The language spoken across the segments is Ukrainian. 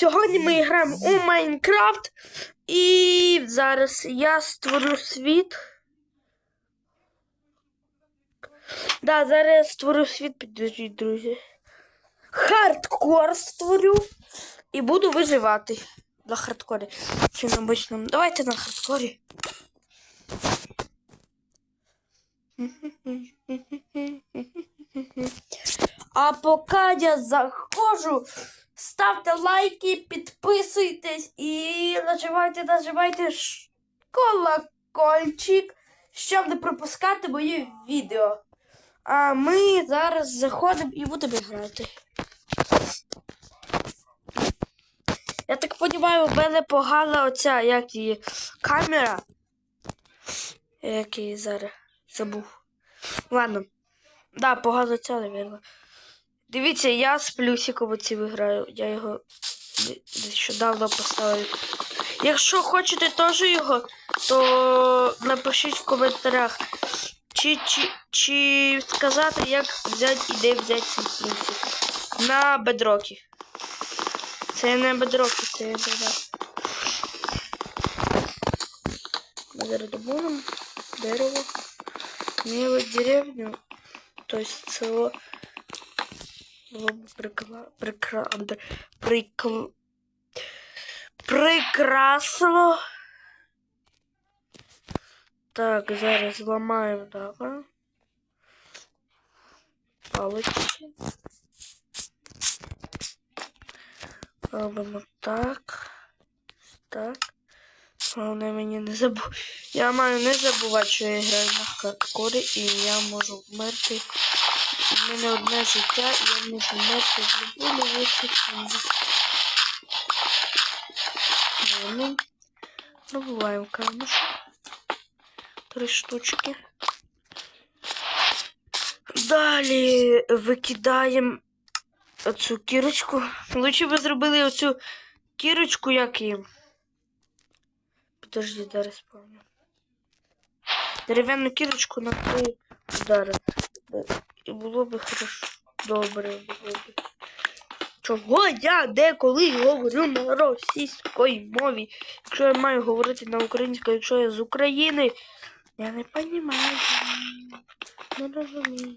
Сьогодні ми граємо у Майнкрафт. І зараз я створю світ. Да, зараз я створю світ, підождіть, друзі. Хардкор створю. І буду виживати на хардкорі. Чи на обичному. Давайте на хардкорі. А поки я заходжу, ставте лайки, підписуйтесь і нажимайте ш- колокольчик, щоб не пропускати мої відео. А ми зараз заходимо і будемо грати. Я так розумію, в мене погана оця, як її, камера. Як її зараз забув. Ладно. Да, погано ця, наверное. Дивіться, я з плюсиком оці виграю. Я його нещодавно поставив. Якщо хочете теж його, то напишіть в коментарях. Чи, чи, чи сказати, як взяти і де взяти цей плюсик. На бедрокі. Це не бедрокі, це бедрокі. Ми зараз добудемо дерево. Мило деревню. То есть село було прикла... Прикра... Прикл... Прекрасно. Так, зараз зламаємо, давай. Палички. Робимо так. Так. Головне мені не забу... Я маю не забувати, що я граю на хардкорі і я можу вмерти. У мене одне життя, і я можу вмерти в будь-яку секунду. Ну, добуваємо камушок. Три штучки. Далі викидаємо оцю кірочку. Лучше би зробили оцю кірочку, як їм. Подожди, зараз помню. Дерев'яну кірочку на три удари. І було би хорошо. Добре було б. Чого я деколи говорю на російській мові? Якщо я маю говорити на українській, якщо я з України, я не розумію. Не розумію.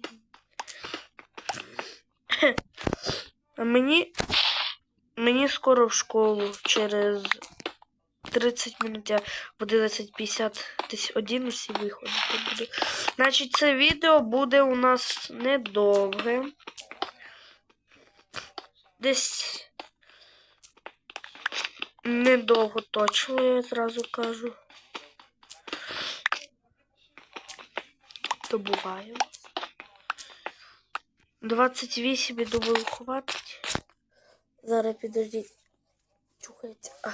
А мені, мені скоро в школу через 30 минут я в 11.50 десь 11 виходити буде. Значить, це відео буде у нас недовге. Десь недовго точно, я зразу кажу. Добуваю. 28 я думаю, хватить. Зараз підождіть. Чухається. А.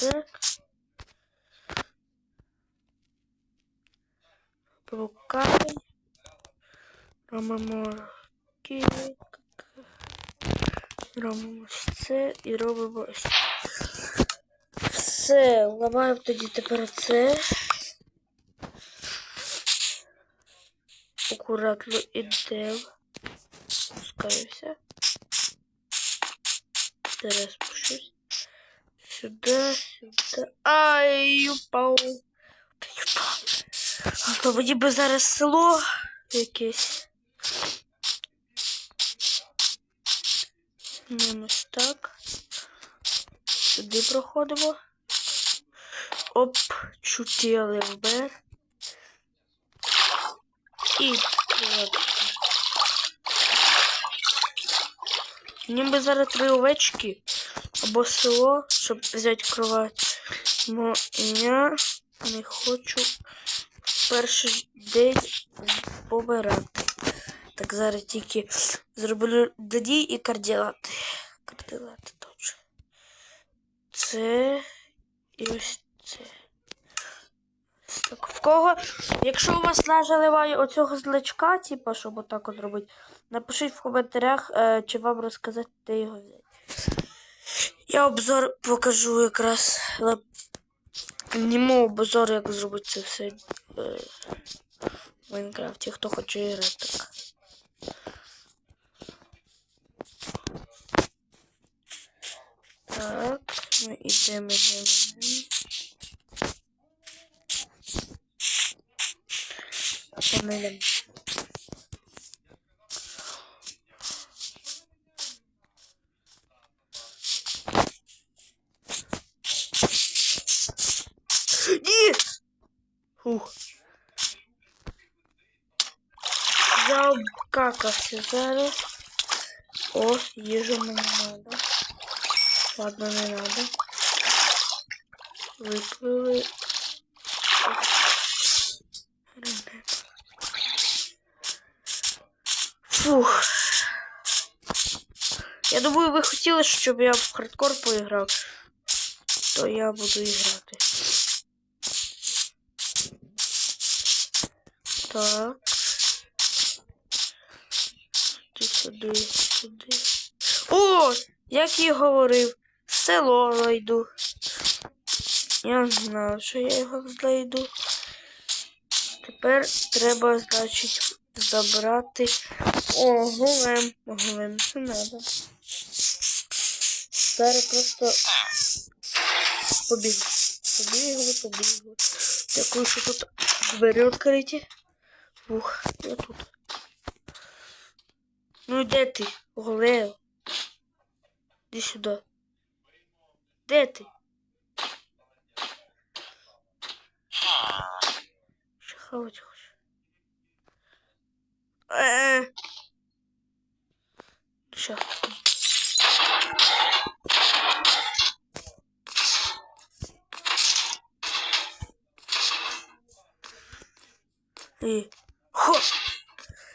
Так. Руками. Робимо кік. Робимо це і робимо ось. Все, ламаємо тоді тепер це. Акуратно ідемо. Спускаюся. Зараз спущусь. Сюда, сюда. Ай, упав. А то мені би зараз село якесь. Мінус так. Сюди проходимо. Оп, чуті ЛМБ. І так. Мені би зараз три овечки або село, щоб взяти кровать. Бо я не хочу в перший день помирати. Так зараз тільки зроблю додій і карділати. Карділати точно. Це і ось це. Так, в кого, якщо у вас нажаливає оцього злачка, типу, щоб отак от робити, напишіть в коментарях, е, чи вам розказати, де його взяти. Я обзор покажу якраз Німу обзор, як зробити це все е, в Майнкрафті, хто хоче грати так. Так, ми йдемо, йдемо, йдемо. Помилимо. Фух. Я обкакався зараз. О, їжу мені надо. Ладно, не надо. Виплили. Фух. Я думаю, ви хотіли, щоб я в хардкор поіграв. То я буду іграти. Так. Ти сюди, сюди. О! Як і говорив, село зайду. Я знав, що я його знайду. Тепер треба, значить, забрати. О, голем. Голем це надо. Зараз просто побігли. Побігли, побігли. Дякую, що тут двері відкриті. Ух, я тут. Ну де ти? Голео? Іди сюди. Де ти? Що хавати хочеш? Е. Що? І. Хо!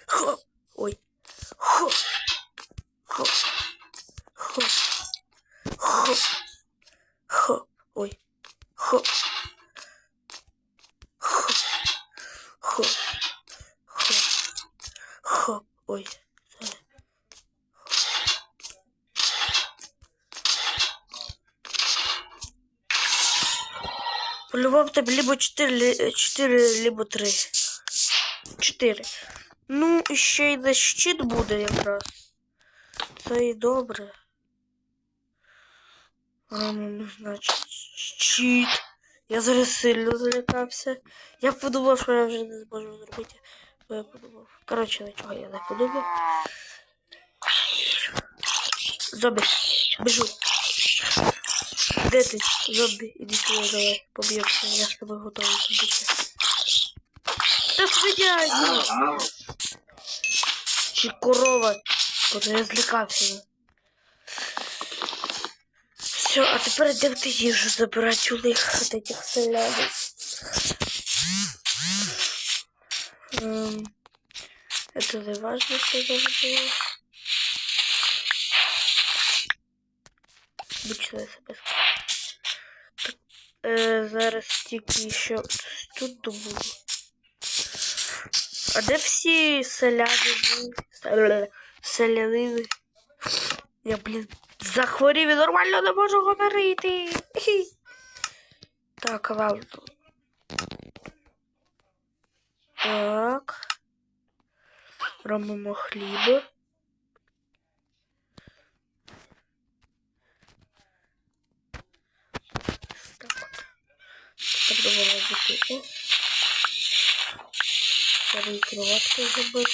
Хо! Ой. Хо! Хо! Хо! Хо! Хо! Ой. Хо! Хо! Хо! Хо! Хо! Ой. По-любому тебе либо 4, 4, либо 3. 4. Ну, ще й на щит буде якраз. Це і добре. А, ну, значить, щит. Я зараз сильно залякався. Я подумав, що я вже не зможу зробити. Бо я подумав. Коротше, нічого я не подумав. Зомбі, біжу. Де ти? Зомбі, іди сюди, давай, поб'ємося. Я з тобою готовий побити. Та свиня. Чи корова. Боже, я злякався. Все, а тепер йдемо ти їжу забирати у них от этих селянин. Ем, Это не важно, що завжди. Я себе е, зараз тільки ще тут добуду. А де всі селяни? Селянини? Я, блін, захворів і нормально не можу говорити. Так, ладно. Так. Робимо хліб. Так. Тепер довела бутилку. Старий кроватку зробити.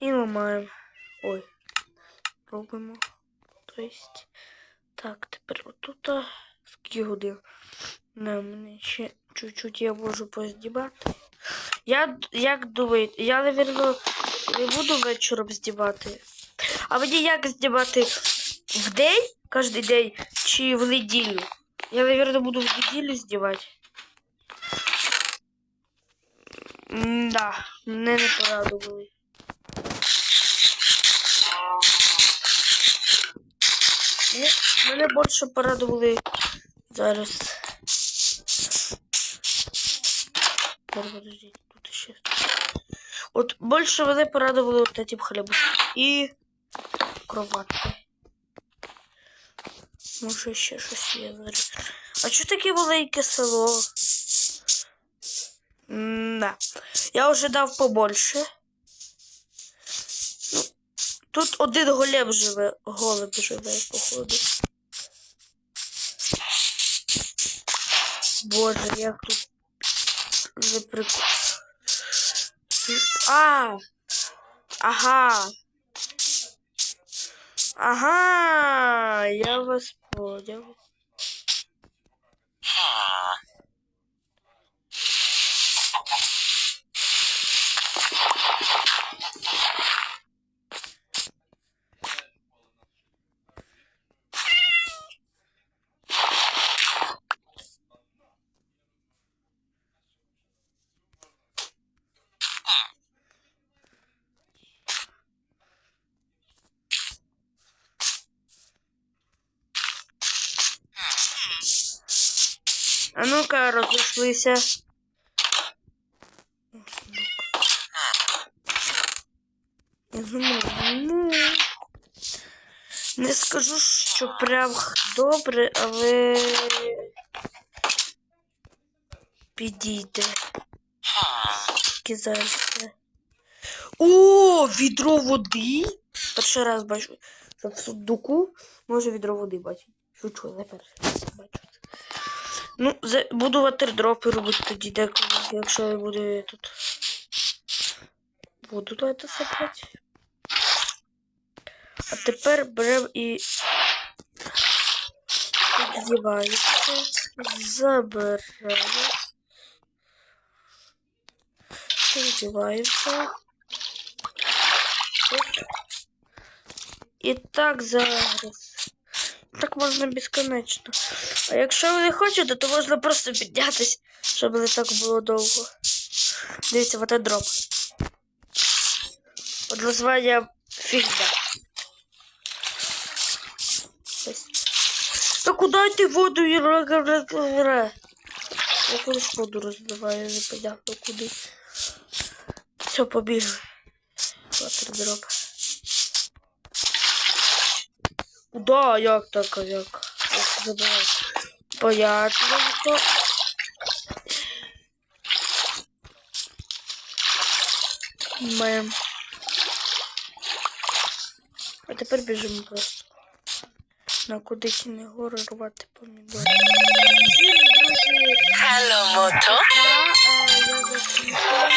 І ламаємо. Ой. Робимо. Тобто. Так, тепер отут. а, Скільки годин? На мене чуть-чуть я можу поздівати. Я, як думаєте, я, напевно, не буду вечором здівати. А мені як здівати в день, кожен день, чи в неділю? Я, напевно, буду в неділю здівати. Да, мене не порадували. Мене, більше порадували зараз. Подождіть, тут ще. От більше мене порадували от этим хлібом. І кроваткою. Може ще щось є зараз. А чого таке маленьке село? Да. Я вже дав побольше. Ну, тут один голем живе, голуб живе, походу. Боже, як тут не прикол. А! Ага. Ага, я вас понял. А ну-ка, розійшлися. Ну, не скажу, що прям добре, але підійде. Зараз. О, відро води. Перший раз бачу, що в сундуку може відро води бачити. Шучу, не перший. Ну, буду ватердропи робити тоді деколи, якщо я буду тут. Буду це сапати. А тепер беремо і піддіваємося, забираємо. Піддіваємося. І так зараз. Так можна безконечно. А якщо ви не хочете, то можна просто піднятись, щоб не так було довго. Дивіться, вот дроп. Под названням фігня. Ось. Та куди ти воду ра-ра-ра-ра? Я колись воду розливаю, непонятно куди. Все, побігли. Ватер-дроп. Да, як так, як? Як забирати? Понятненько. Мем. А тепер біжимо просто. На кудись не гори рвати помідори. Hello, Moto. я, е, я закінчила.